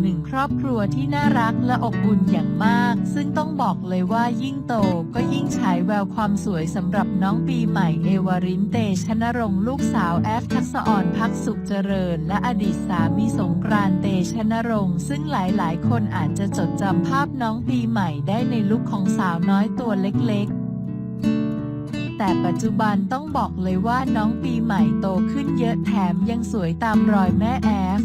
หนึ่งครอบครัวที่น่ารักและอบอุ่นอย่างมาก ซึ่งต้องบอกเลยว่ายิ่งโตก็ยิ่งฉายแววความสวยสำหรับน้องปีใหม่เอวารินเตชนรงค์ลูกสาวแอฟทักษอ่อนพักสุขเจริญ และอดีตสามีสงกรานเตชนรงค์ซึ่งหลายๆ คนอาจจะจดจำภาพน้องปีใหม่ได้ในลุคของสาวน้อยตัวเล็ก ๆแต่ปัจจุบันต้องบอกเลยว่าน้องปีใหม่โตขึ้นเยอะแถมยังสวยตามรอยแม่แอฟ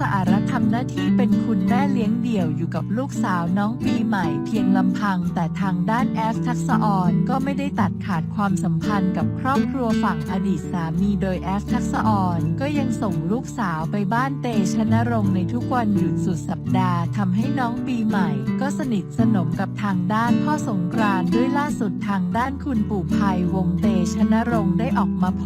สอารัตทำหน้าที่เป็นคุณแม่เลี้ยงเดี่ยวอยู่กับลูกสาวน้องปีใหม่เพียงลำพัง แต่ทางด้านแอฟทักษะออนก็ไม่ได้ตัดขาดความสัมพันธ์กับครอบครัวฝั่งอดีตสามีโดยแอฟทักษะออนก็ยังส่งลูกสาวไปบ้านเตชนรงในทุกวันหยุดสุดสัปดาห์ทำให้น้องปีใหม่ ก็สนิทสนมกับทางด้านพ่อสงกรานด้วยล่าสุดทางด้านคุณปู่ภัยวงเตชนรงได้ออกมาโพ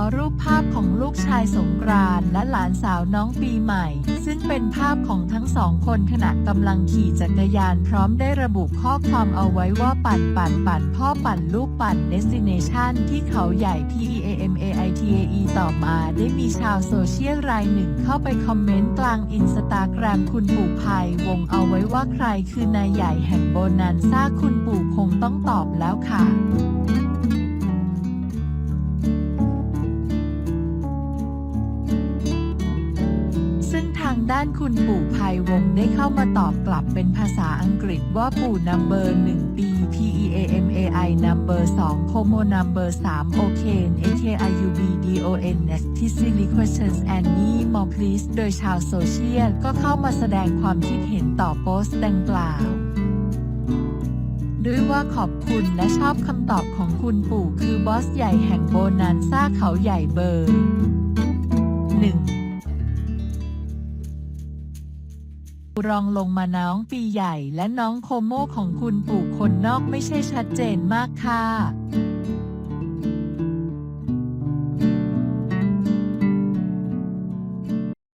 อรูปภาพของลูกชายสงกรานต์และหลานสาวน้องปีใหม่ ซึ่งเป็นภาพของทั้งสองคนขณะกำลังขี่จักรยานพร้อมได้ระบุข้อความเอาไว้ว่าปั่นปั่นปั่นพ่อปั่นลูกปั่น destination ที่เขาใหญ่ P E A M A I T A E ต่อมาได้มีชาวโซเชียลรายหนึ่งเข้าไปคอมเมนต์กลางอินสตาแกรมคุณปู่ภัยวงเอาไว้ว่าใครคือนายใหญ่แห่งโบนันซ่าคุณปู่คงต้องตอบแล้วค่ะ ทางด้านคุณปู่ภัยวงได้เข้ามาตอบกลับเป็นภาษาอังกฤษว่าปู่นัมเบอร์1ปี P E A M A I นัมเบอร์2โคโมนัมเบอร์3โอเคน A K I U B D O N S T Silly Questions and Me More Please โดยชาวโซเชียลก็เข้ามาแสดงความคิดเห็นต่อโพสต์ดังกล่าวด้วยว่าขอบคุณและชอบคำตอบของคุณปู่คือบอสใหญ่แห่งโบนันซ่าเขาใหญ่เบอร์หนึ่ง รองลงมาน้องปีใหญ่และน้องโคโมของคุณปู่คนนอกไม่ใช่ชัดเจนมากค่ะ